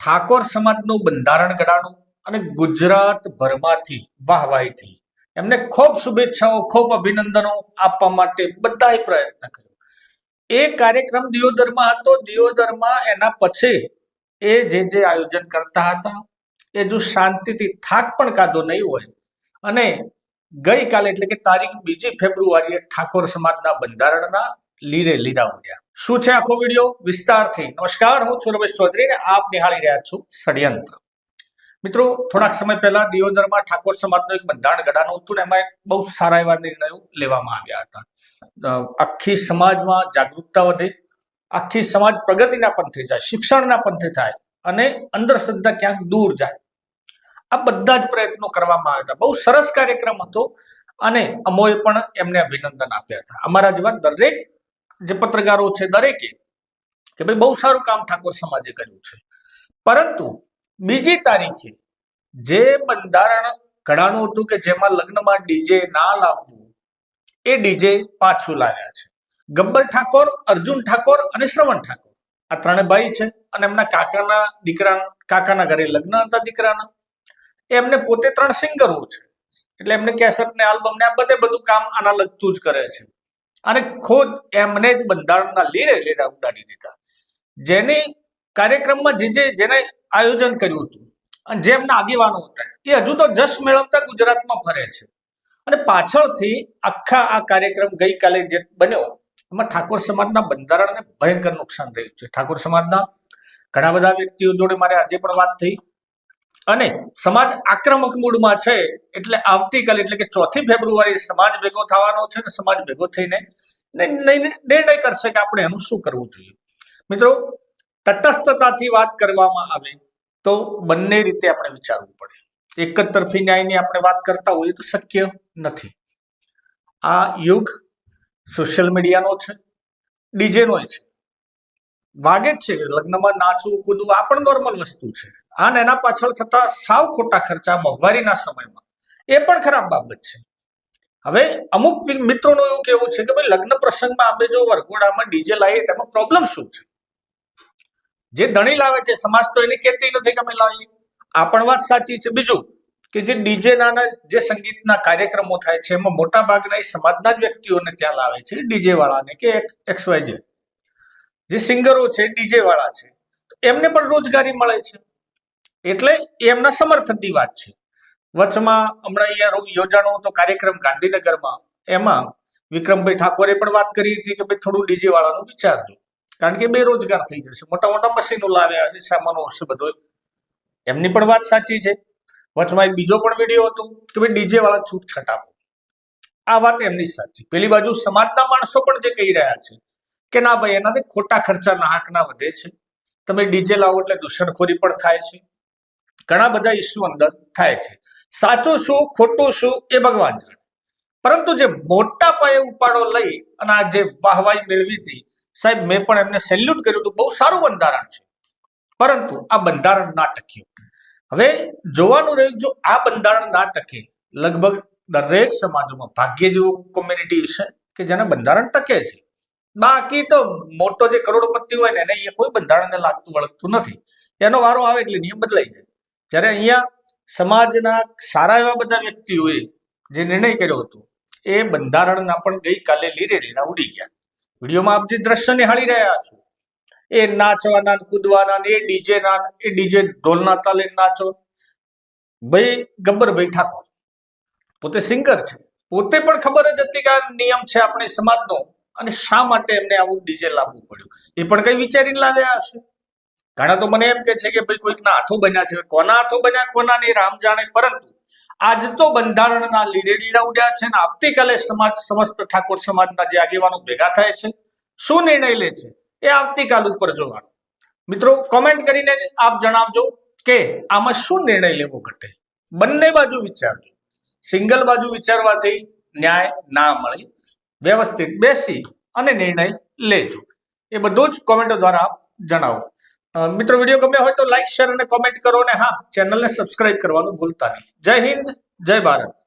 ઠાકોર સમાજનું બંધારણ ઘડાણું અને ગુજરાત ભરમાંથી વાહવાહીથી એમને ખૂબ શુભેચ્છાઓ, ખૂબ અભિનંદનો આપવા માટે બધાએ પ્રયત્ન કર્યો. એ કાર્યક્રમ દિયોદરમાં હતો. દિયોદરમાં એના પછી એ જે જે આયોજન કરતા હતા, એ જો શાંતિથી થાક પણ કાઢો નહીં હોય અને ગઈકાલે એટલે કે તારીખ બીજી ફેબ્રુઆરીએ ઠાકોર સમાજના બંધારણના લીરે લીરા ઉડ્યા. શું છે આખો વીડિયો? વિસ્તારથી. નમસ્કાર, હું છું રમેશ ચૌધરી આપ નિહાળી રહ્યા છું ષડયંત્ર. મિત્રો, થોડાક સમય પહેલા દિયોદરમાં ઠાકોર સમાજનું એક બંધારણ ઘડાનું હતું ને એમાં એક બહુ સારા એવા નિર્ણયો લેવામાં આવ્યા હતા. આખી સમાજમાં જાગૃતતા વધે, આખી સમાજ પ્રગતિના પંથે જાય, શિક્ષણના પંથે થાય અને અંધશ્રદ્ધા ક્યાંક દૂર જાય. આ બધા જ પ્રયત્નો કરવામાં આવ્યા હતા. બહુ સરસ કાર્યક્રમ હતો અને અમોએ પણ એમને અભિનંદન આપ્યા હતા. અમારા જેવા દરેક જે પત્રકારો છે દરેકે, કે ભાઈ બહુ સારું કામ ઠાકોર સમાજે કર્યું છે. પરંતુ બીજી તારીખે જે બંધારણ ઘડાણું હતું કે જેમાં લગ્નમાં ડીજે ના લાવવું, એ ડીજે પાછું લાવ્યા છે. ગબ્બર ઠાકોર, અર્જુન ઠાકોર અને શ્રવણ ઠાકોર. આ ત્રણે ભાઈ છે અને એમના કાકાના દીકરા કાકાના ઘરે લગ્ન હતા દીકરાના. એમને પોતે ત્રણ સિંગરો છે. એટલે એમને કેસેટ ને આલ્બમ ને આ બધે બધું કામ આના લગતું જ કરે છે. અને ખુદ એમને જ બંધારણના લીરે લીરા ઉડાડી દીધા. જેની કાર્યક્રમમાં જે જે, જેને આયોજન કર્યું હતું અને જે એમના આગેવાનો હતા, એ હજુ તો જશ મેળવતા ગુજરાતમાં ફરે છે. અને પાછળથી આખા આ કાર્યક્રમ ગઈકાલે જે બન્યો, એમાં ઠાકોર સમાજના બંધારણને ભયંકર નુકસાન થયું છે. ઠાકોર સમાજના ઘણા બધા વ્યક્તિઓ જોડે મારે આજે પણ વાત થઈ. અને સમાજ આક્રમક મૂડમાં છે, એટલે આવતીકાલે, એટલે કે ચોથી ફેબ્રુઆરી સમાજ ભેગો થવાનો છે ને સમાજ ભેગો થઈને નિર્ણય કરશે કે આપણે એનું શું કરવું જોઈએ. મિત્રો, તટસ્થતાથી વાત કરવામાં આવે તો બંને રીતે આપણે વિચારવું પડે. એક જ તરફી ન્યાયની આપણે વાત કરતા હોઈએ તો શક્ય નથી. આ યુગ સોશિયલ મીડિયાનો છે, ડીજેનો છે. વાગે જ છે લગ્નમાં નાચવું, કૂદવું આ પણ નોર્મલ વસ્તુ છે. અને એના પાછળ થતા સાવ ખોટા ખર્ચા મોંઘવારીના સમયમાં. એ પણ ખરાબ બાબત છે. હવે અમુક મિત્રોનું એવું કેવું છે કે ભાઈ, લગ્ન પ્રસંગમાં અમે જો વરઘોડામાં ડીજે લાવીએ તેમાં પ્રોબ્લેમ શું છે? જે ધણી લાવે છે, સમાજ તો એને કહેતી નથી કે અમે લાવીએ. આ પણ વાત સાચી છે. બીજું કે જે ડીજે નાના જે સંગીતના કાર્યક્રમો થાય છે, એમાં મોટા ભાગના એ સમાજના જ વ્યક્તિઓને ત્યાં લાવે છે ડીજે વાળાને કે એક્સ, વાય જે સિંગરો છે ડીજે વાળા છે એમને પણ રોજગારી મળે છે. એટલે એમના સમર્થનની વાત છે. વચમાં હમણાં અહીંયા યોજાણો હતો કાર્યક્રમ ગાંધીનગરમાં. એમાં વિક્રમભાઈ ઠાકોરે પણ વાત કરી હતી કે ભાઈ થોડું ડીજે વાળાનું વિચારજો. કારણ કે બેરોજગાર થઈ જશે. મોટા મોટા મશીનો લાવ્યા છે સામાનો હશે બધો. એમની પણ વાત સાચી છે. વચમાં એક બીજો પણ વીડિયો હતો કે ભાઈ ડીજે વાળા છૂટછાટ આપો. આ વાત એમની સાચી. પેલી બાજુ સમાજના માણસો પણ જે કહી રહ્યા છે કે ના ભાઈ, એનાથી ખોટા ખર્ચા નાહકના વધે છે. તમે ડીજે લાવો એટલે દૂષણખોરી પણ થાય છે. ઘણા બધા ઇસ્યુ અંદર થાય છે. સાચું શું, ખોટું શું એ ભગવાન જાણે. પરંતુ જે મોટા પાયે ઉપાડો લઈ અને આ જે વાહવાઈ મેળવી હતી, સાહેબ, મેં પણ એમને સેલ્યુટ કર્યું હતું, બહુ સારું બંધારણ છે. પરંતુ આ બંધારણ ના ટક્યું. હવે જોવાનું રહ્યું જો આ બંધારણ ના ટકે, લગભગ દરેક સમાજોમાં ભાગ્ય જેવું કોમ્યુનિટી છે કે જેને બંધારણ ટકે છે. બાકી તો મોટો જે કરોડપતિ હોય ને એને એ કોઈ બંધારણને લાગતું વળગતું નથી. એનો વારો આવે એટલે નિયમ બદલાઈ જાય. જ્યારે અહીંયા સમાજના સારા એવા બધા વ્યક્તિઓએ જે નિર્ણય કર્યો હતો, એ બંધારણના પણ ગઈકાલે લીરે લીરા ઉડી ગયા. વિડીયોમાં આપ જે દ્રશ્ય નિહાળી રહ્યા છો, એ નાચવાના, કૂદવાના એ ડીજે ના એ ડીજે ઢોલના તાલે નાચો. ભાઈ ગબ્બરભાઈ ઠાકોર, પોતે સિંગર છે. પોતે પણ ખબર જ હતી કે આ નિયમ છે આપણે સમાજનો, અને શા માટે એમને આવું ડીજે લાવવું પડ્યું? એ પણ કઈ વિચારીને લાવ્યા હશે? ઘણા તો મને એમ કે છે કે ભાઈ કોઈકના હાથો બન્યા છે. કોના હાથો બન્યા, કોના નહીં રામ જાણે. પરંતુ આજ તો બંધારણના લીરે લીરા ઉડ્યા છે ને આવતીકાલે સમાજ, સમસ્ત ઠાકોર સમાજના જે આગેવાનો ભેગા થાય છે, શું નિર્ણય લે છે? એ આવતીકાલ ઉપર જોવાનું. મિત્રો કોમેન્ટ કરીને આપ જણાવજો કે આમાં શું નિર્ણય લેવો ઘટે. બંને બાજુ વિચારજો. સિંગલ બાજુ વિચારવાથી ન્યાય ના મળે. વ્યવસ્થિત બેસી અને નિર્ણય લેજો. એ બધું જ કોમેન્ટો દ્વારા આપ જણાવો. મિત્રો, વીડિયો ગમ્યો હોય તો લાઈક શેર અને કોમેન્ટ કરો અને હા, ચેનલને સબસ્ક્રાઇબ કરવાનું ભૂલતા નહીં. જય હિન્દ, જય ભારત.